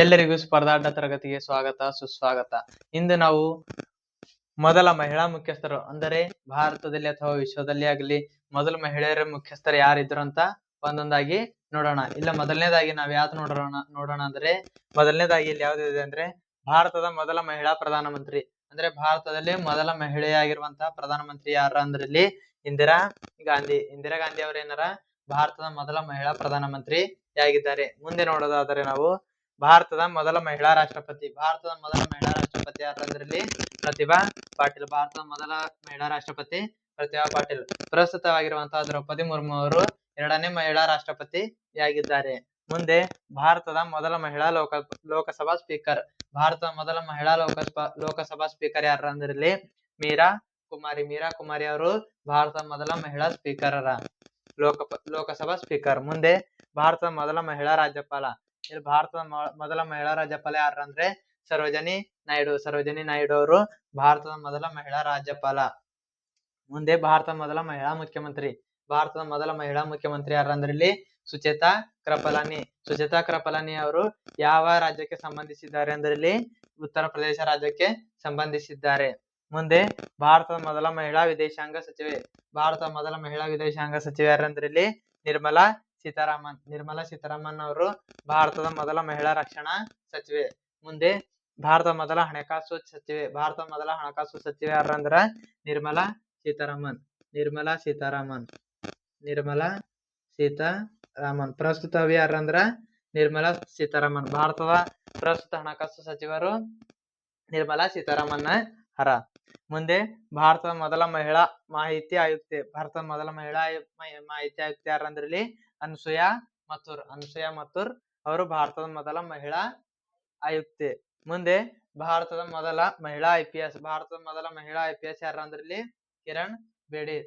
ಎಲ್ಲರಿಗೂ ಸ್ಪರ್ಧಾಟ ತರಗತಿಗೆ ಸ್ವಾಗತ, ಸುಸ್ವಾಗತ. ಇಂದು ನಾವು ಮೊದಲ ಮಹಿಳಾ ಮುಖ್ಯಸ್ಥರು, ಅಂದರೆ ಭಾರತದಲ್ಲಿ ಅಥವಾ ವಿಶ್ವದಲ್ಲಿ ಆಗಲಿ, ಮೊದಲ ಮಹಿಳೆಯರ ಮುಖ್ಯಸ್ಥರು ಯಾರಿದ್ರು ಅಂತ ಒಂದೊಂದಾಗಿ ನೋಡೋಣ. ಇಲ್ಲ, ಮೊದಲನೇದಾಗಿ ನಾವ್ ಯಾವ್ದು ನೋಡೋಣ ನೋಡೋಣ ಅಂದ್ರೆ, ಮೊದಲನೇದಾಗಿ ಇಲ್ಲಿ ಯಾವ್ದಿದೆ ಅಂದ್ರೆ, ಭಾರತದ ಮೊದಲ ಮಹಿಳಾ ಪ್ರಧಾನಮಂತ್ರಿ. ಅಂದ್ರೆ ಭಾರತದಲ್ಲಿ ಮೊದಲ ಮಹಿಳೆಯಾಗಿರುವಂತಹ ಪ್ರಧಾನಮಂತ್ರಿ ಯಾರ ಅಂದ್ರೆ ಇಲ್ಲಿ ಇಂದಿರಾ ಗಾಂಧಿ. ಇಂದಿರಾ ಗಾಂಧಿ ಅವ್ರ ಏನಾರ ಭಾರತದ ಮೊದಲ ಮಹಿಳಾ ಪ್ರಧಾನಮಂತ್ರಿ ಆಗಿದ್ದಾರೆ ಮುಂದೆ ನೋಡೋದಾದರೆ ನಾವು ಭಾರತದ ಮೊದಲ ಮಹಿಳಾ ರಾಷ್ಟ್ರಪತಿ. ಭಾರತದ ಮೊದಲ ಮಹಿಳಾ ರಾಷ್ಟ್ರಪತಿ ಯಾರಂದ್ರಲ್ಲಿ? ಪ್ರತಿಭಾ ಪಾಟೀಲ್. ಭಾರತದ ಮೊದಲ ಮಹಿಳಾ ರಾಷ್ಟ್ರಪತಿ ಪ್ರತಿಭಾ ಪಾಟೀಲ್. ಪ್ರಸ್ತುತವಾಗಿರುವಂತಹ ದ್ರೌಪದಿ ಮುರ್ಮು ಅವರು ಎರಡನೇ ಮಹಿಳಾ ರಾಷ್ಟ್ರಪತಿಯಾಗಿದ್ದಾರೆ. ಮುಂದೆ ಭಾರತದ ಮೊದಲ ಮಹಿಳಾ ಲೋಕ, ಲೋಕಸಭಾ ಸ್ಪೀಕರ್. ಭಾರತದ ಮೊದಲ ಮಹಿಳಾ ಲೋಕಸಭಾ ಲೋಕಸಭಾ ಸ್ಪೀಕರ್ ಯಾರು ಅಂದ್ರಲ್ಲಿ ಮೀರಾ ಕುಮಾರಿ. ಮೀರಾ ಕುಮಾರಿ ಅವರು ಭಾರತದ ಮೊದಲ ಮಹಿಳಾ ಸ್ಪೀಕರ್ ಲೋಕ ಲೋಕಸಭಾ ಸ್ಪೀಕರ್. ಮುಂದೆ ಭಾರತದ ಮೊದಲ ಮಹಿಳಾ ರಾಜ್ಯಪಾಲ. ಇಲ್ಲಿ ಭಾರತದ ಮೊದಲ ಮಹಿಳಾ ರಾಜ್ಯಪಾಲ ಯಾರಂದ್ರೆ? ಸರೋಜನಿ ನಾಯ್ಡು. ಸರೋಜನಿ ನಾಯ್ಡು ಅವರು ಭಾರತದ ಮೊದಲ ಮಹಿಳಾ ರಾಜ್ಯಪಾಲ. ಮುಂದೆ ಭಾರತದ ಮೊದಲ ಮಹಿಳಾ ಮುಖ್ಯಮಂತ್ರಿ. ಭಾರತದ ಮೊದಲ ಮಹಿಳಾ ಮುಖ್ಯಮಂತ್ರಿ ಯಾರು ಅಂದ್ರೆ ಇಲ್ಲಿ? ಸುಚೇತಾ ಕೃಪಲಾನಿ. ಸುಚೇತಾ ಕೃಪಲಾನಿ ಅವರು ಯಾವ ರಾಜ್ಯಕ್ಕೆ ಸಂಬಂಧಿಸಿದ್ದಾರೆ ಅಂದ್ರೆ ಇಲ್ಲಿ? ಉತ್ತರ ಪ್ರದೇಶ ರಾಜ್ಯಕ್ಕೆ ಸಂಬಂಧಿಸಿದ್ದಾರೆ. ಮುಂದೆ ಭಾರತದ ಮೊದಲ ಮಹಿಳಾ ವಿದೇಶಾಂಗ ಸಚಿವೆ. ಭಾರತದ ಮೊದಲ ಮಹಿಳಾ ವಿದೇಶಾಂಗ ಸಚಿವೆ ಯಾರಂದ್ರೆ ಇಲ್ಲಿ? ನಿರ್ಮಲಾ ಸೀತಾರಾಮನ್ ನಿರ್ಮಲಾ ಸೀತಾರಾಮನ್ ಅವರು ಭಾರತದ ಮೊದಲ ಮಹಿಳಾ ರಕ್ಷಣಾ ಸಚಿವೆ. ಮುಂದೆ ಭಾರತದ ಮೊದಲ ಹಣಕಾಸು ಸಚಿವೆ, ಭಾರತ ಮೊದಲ ಹಣಕಾಸು ಸಚಿವೆ ಯಾರಂದ್ರ? ನಿರ್ಮಲಾ ಸೀತಾರಾಮನ್ ನಿರ್ಮಲಾ ಸೀತಾರಾಮನ್ ನಿರ್ಮಲಾ ಸೀತಾರಾಮನ್. ಪ್ರಸ್ತುತ ಯಾರು ಯಾರಂದ್ರ? ನಿರ್ಮಲಾ ಸೀತಾರಾಮನ್. ಭಾರತದ ಪ್ರಸ್ತುತ ಹಣಕಾಸು ಸಚಿವರು ನಿರ್ಮಲಾ ಸೀತಾರಾಮನ್ ಹರ. ಮುಂದೆ ಭಾರತದ ಮೊದಲ ಮಹಿಳಾ ಮಾಹಿತಿ ಆಯುಕ್ತೆ, ಭಾರತದ ಮೊದಲ ಮಹಿಳಾ ಮಾಹಿತಿ ಆಯುಕ್ತೆ ಯಾರಂದ್ರಲ್ಲಿ ಅನ್ಸುಯಾ ಮಥುರ್ ಅನ್ಸುಯಾ ಮಥುರ್ ಅವರು ಭಾರತದ ಮೊದಲ ಮಹಿಳಾ ಆಯುಕ್ತೆ. ಮುಂದೆ ಭಾರತದ ಮೊದಲ ಮಹಿಳಾ ಐ ಪಿ ಎಸ್, ಭಾರತದ ಮೊದಲ ಮಹಿಳಾ I P S Kiran Bedi.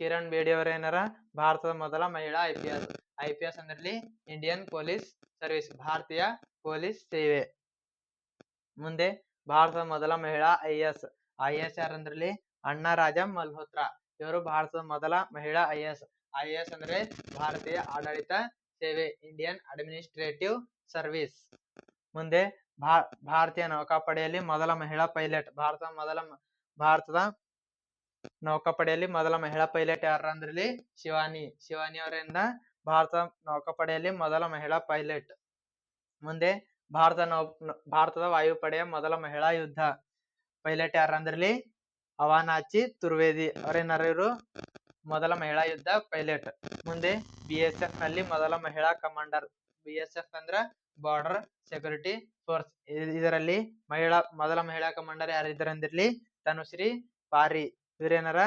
Kiran Bedi ಅವರ ಏನಾರ ಭಾರತದ ಮೊದಲ ಮಹಿಳಾ I P S. I P S ಅಂದ್ರಲ್ಲಿ Indian police service, ಭಾರತೀಯ ಪೊಲೀಸ್ ಸೇವೆ. ಮುಂದೆ ಭಾರತದ ಮೊದಲ ಮಹಿಳಾ ಐ ಎಸ್. ಐ ಎಸ್ ಯಾರಂದ್ರಲ್ಲಿ? ಅಣ್ಣಾ ರಾಜ ಮಲ್ಹೋತ್ರಾ. ಇವರು ಭಾರತದ ಮೊದಲ ಮಹಿಳಾ ಐ ಎಸ್. ಐ ಎಸ್ ಅಂದ್ರೆ ಭಾರತೀಯ ಆಡಳಿತ ಸೇವೆ, ಇಂಡಿಯನ್ ಅಡ್ಮಿನಿಸ್ಟ್ರೇಟಿವ್ ಸರ್ವಿಸ್. ಮುಂದೆ ಭಾ, ಭಾರತೀಯ ನೌಕಾಪಡೆಯಲ್ಲಿ ಮೊದಲ ಮಹಿಳಾ ಪೈಲಟ್. ಭಾರತದ ಮೊದಲ ಭಾರತದ ನೌಕಾಪಡೆಯಲ್ಲಿ ಮೊದಲ ಮಹಿಳಾ ಪೈಲಟ್ ಯಾರು ಅಂದ್ರಲ್ಲಿ ಶಿವಾನಿ. ಶಿವಾನಿ ಅವರಿಂದ ಭಾರತ ನೌಕಾಪಡೆಯಲ್ಲಿ ಮೊದಲ ಮಹಿಳಾ ಪೈಲಟ್. ಮುಂದೆ ಭಾರತ ನೌ ಭಾರತದ ವಾಯುಪಡೆಯ ಮೊದಲ ಮಹಿಳಾ ಯುದ್ಧ. ಪೈಲಟ್ ಯಾರು ಅಂದ್ರಲ್ಲಿ ಅವಾನಾಚಿ ತುರ್ವೇದಿ. ಅವರೇನಾರ ಇವರು ಮೊದಲ ಮಹಿಳಾ ಯುದ್ಧ ಪೈಲಟ್. ಮುಂದೆ ಬಿಎಸ್ಎಫ್ ಎಸ್ ಎಫ್ನಲ್ಲಿ ಮೊದಲ ಮಹಿಳಾ ಕಮಾಂಡರ್. ಬಿಎಸ್ಎಫ್ ಎಸ್ ಎಫ್ ಅಂದ್ರ ಬಾರ್ಡರ್ ಸೆಕ್ಯೂರಿಟಿ ಫೋರ್ಸ್ ಇದರಲ್ಲಿ ಮಹಿಳಾ, ಮೊದಲ ಮಹಿಳಾ ಕಮಾಂಡರ್ ಯಾರಿದ್ದಾರೆ ಅಂದಿರ್ಲಿ? ತನುಶ್ರೀ ಪಾರಿ. ಇವರೇನರ?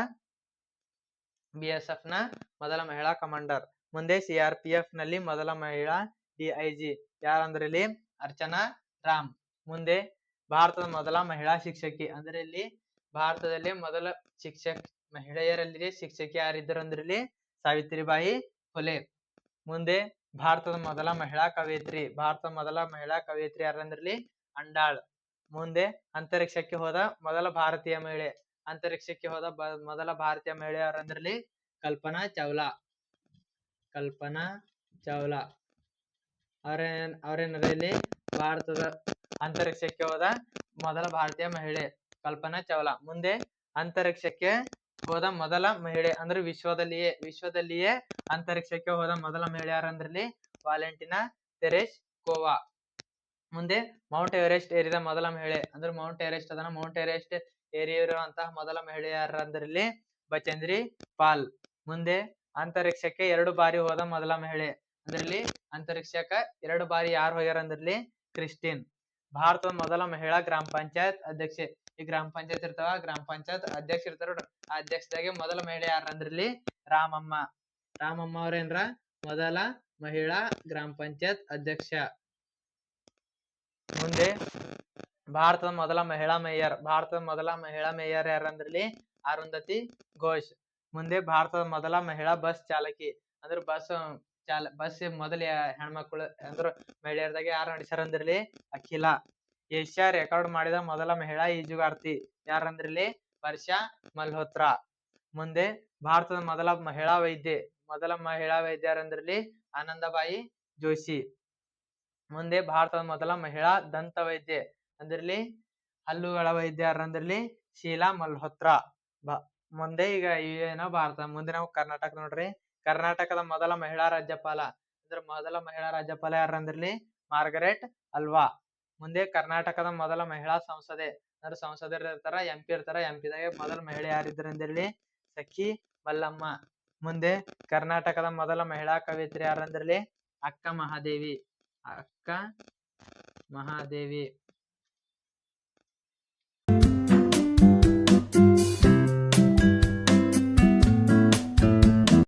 ಬಿ ಎಸ್ ಎಫ್ನ ಮೊದಲ ಮಹಿಳಾ ಕಮಾಂಡರ್. ಮುಂದೆ ಸಿಆರ್ಪಿಎಫ್ನಲ್ಲಿ ಮೊದಲ ಮಹಿಳಾ ಡಿಐಜಿ ಯಾರಂದ್ರೆ ಇಲ್ಲಿ ಅರ್ಚನಾ ರಾಮ್. ಮುಂದೆ ಭಾರತದ ಮೊದಲ ಮಹಿಳಾ ಶಿಕ್ಷಕಿ. ಅಂದ್ರೆ ಇಲ್ಲಿ ಭಾರತದಲ್ಲಿ ಮೊದಲ ಶಿಕ್ಷಕ ಮಹಿಳೆಯರಲ್ಲಿ ಅಂದ್ರಲ್ಲಿ ಸಾವಿತ್ರಿಬಾಯಿ ಫುಲೆ. ಮುಂದೆ ಭಾರತದ ಮೊದಲ ಮಹಿಳಾ ಕವಯಿತ್ರಿ, ಭಾರತದ ಮೊದಲ ಮಹಿಳಾ ಕವಯಿತ್ರಿ ಯಾರಂದ್ರಲ್ಲಿ? ಅಂಡಾಳ್. ಮುಂದೆ ಅಂತರಿಕ್ಷಕ್ಕೆ ಹೋದ ಮೊದಲ ಭಾರತೀಯ ಮಹಿಳೆ. ಅಂತರಿಕ್ಷಕ್ಕೆ ಹೋದ ಮೊದಲ ಭಾರತೀಯ ಮಹಿಳೆ ಯಾರಂದ್ರಲ್ಲಿ? ಕಲ್ಪನಾ ಚಾವ್ಲಾ. ಕಲ್ಪನಾ ಚಾವ್ಲಾ. ಅವರೇನ್ ಅವರೇನರಲ್ಲಿ ಭಾರತದ ಅಂತರಿಕ್ಷಕ್ಕೆ ಹೋದ ಮೊದಲ ಭಾರತೀಯ ಮಹಿಳೆ ಕಲ್ಪನಾ ಚಾವ್ಲಾ. ಮುಂದೆ ಅಂತರಿಕ್ಷಕ್ಕೆ ಹೋದ ಮೊದಲ ಮಹಿಳೆ ಅಂದ್ರೆ ವಿಶ್ವದಲ್ಲಿಯೇ ವಿಶ್ವದಲ್ಲಿಯೇ ಅಂತರಿಕ್ಷಕ್ಕೆ ಹೋದ ಮೊದಲ ಮಹಿಳೆ ಯಾರಂದ್ರಲ್ಲಿ ವಾಲೆಂಟಿನಾ ತೆರೇಶ್ ಕೋವಾ ಮುಂದೆ ಮೌಂಟ್ ಎವರೆಸ್ಟ್ ಏರಿದ ಮೊದಲ ಮಹಿಳೆ. ಅಂದ್ರೆ ಮೌಂಟ್ ಎವರೆಸ್ಟ್ ಅದನ್ನ ಮೌಂಟ್ ಎವರೆಸ್ಟ್ ಏರಿರುವಂತಹ ಮೊದಲ ಮಹಿಳೆ ಯಾರಂದ್ರಲ್ಲಿ ಬಚೇಂದ್ರಿ ಪಾಲ್. ಮುಂದೆ ಅಂತರಿಕ್ಷಕ್ಕೆ ಎರಡು ಬಾರಿ ಹೋದ ಮೊದಲ ಮಹಿಳೆ ಅಂದ್ರಲ್ಲಿ? ಅಂತರಿಕ್ಷಕ್ಕ ಎರಡು ಬಾರಿ ಯಾರು ಹೋಗ್ಯಾರ ಅಂದ್ರಲ್ಲಿ? ಕ್ರಿಸ್ಟಿನ್. ಭಾರತದ ಮೊದಲ ಮಹಿಳಾ ಗ್ರಾಮ ಪಂಚಾಯತ್ ಅಧ್ಯಕ್ಷೆ. ಈ ಗ್ರಾಮ ಪಂಚಾಯತ್ ಇರ್ತಾವ, ಗ್ರಾಮ ಪಂಚಾಯತ್ ಅಧ್ಯಕ್ಷ ಇರ್ತಾರ. ಆ ಮೊದಲ ಮಹಿಳೆ ಯಾರು ರಾಮಮ್ಮ. ರಾಮಮ್ಮ ಅವ್ರೇನ್ರ? ಮೊದಲ ಮಹಿಳಾ ಗ್ರಾಮ ಪಂಚಾಯತ್ ಅಧ್ಯಕ್ಷ. ಮುಂದೆ ಭಾರತದ ಮೊದಲ ಮಹಿಳಾ ಮೇಯರ್. ಭಾರತದ ಮೊದಲ ಮಹಿಳಾ ಮೇಯರ್ ಯಾರಂದ್ರಲ್ಲಿ ಅರುಂಧತಿ ಘೋಷ್. ಮುಂದೆ ಭಾರತದ ಮೊದಲ ಮಹಿಳಾ ಬಸ್ ಚಾಲಕಿ. ಅಂದ್ರೆ ಬಸ್ ಚಾಲ ಬಸ್ ಮೊದಲ ಹೆಣ್ಮಕ್ಳು ಅಂದ್ರ ಮಹಿಳೆಯರ್ದಾಗ ಯಾರು ನಡೆಸ್ಯಾರ ಅಂದ್ರಲ್ಲಿ ಅಖಿಲ. ಏಷ್ಯಾ ರೆಕಾರ್ಡ್ ಮಾಡಿದ ಮೊದಲ ಮಹಿಳಾ ಈಜುಗಾರ್ತಿ ಯಾರಂದ್ರಲ್ಲಿ ವರ್ಷಾ ಮಲ್ಹೋತ್ರಾ. ಮುಂದೆ ಭಾರತದ ಮೊದಲ ಮಹಿಳಾ ವೈದ್ಯೆ. ಮೊದಲ ಮಹಿಳಾ ವೈದ್ಯರಂದ್ರಲ್ಲಿ ಆನಂದಬಾಯಿ ಜೋಶಿ. ಮುಂದೆ ಭಾರತದ ಮೊದಲ ಮಹಿಳಾ ದಂತ ವೈದ್ಯೆ. ಅಂದ್ರಲ್ಲಿ ಹಲ್ಲುಗಳ ವೈದ್ಯರಂದ್ರಲ್ಲಿ ಶೀಲಾ ಮಲ್ಹೋತ್ರಾ. ಮುಂದೆ ಈಗ ಏನೋ ಭಾರತ. ಮುಂದೆ ನಾವು ಕರ್ನಾಟಕ ನೋಡ್ರಿ. ಕರ್ನಾಟಕದ ಮೊದಲ ಮಹಿಳಾ ರಾಜ್ಯಪಾಲ. ಅಂದ್ರ ಮೊದಲ ಮಹಿಳಾ ರಾಜ್ಯಪಾಲ ಯಾರಂದ್ರಲಿ? ಮಾರ್ಗರೆಟ್ ಅಲ್ವಾ? ಮುಂದೆ ಕರ್ನಾಟಕದ ಮೊದಲ ಮಹಿಳಾ ಸಂಸದೆ. ಅಂದ್ರೆ ಸಂಸದರು ಇರ್ತಾರ ಎಂ ಪಿ ಇರ್ತಾರ ಎಂ ದಾಗ ಮೊದಲ ಮಹಿಳೆ ಯಾರಿದ್ರು ಅಂದ್ರಲ್ಲಿ ಸಖಿ ಮಲ್ಲಮ್ಮ ಮುಂದೆ ಕರ್ನಾಟಕದ ಮೊದಲ ಮಹಿಳಾ ಕವಿತ್ರಿ ಯಾರಂದ್ರಲ್ಲಿ ಅಕ್ಕ ಮಹಾದೇವಿ. ಅಕ್ಕ ಮಹಾದೇವಿ.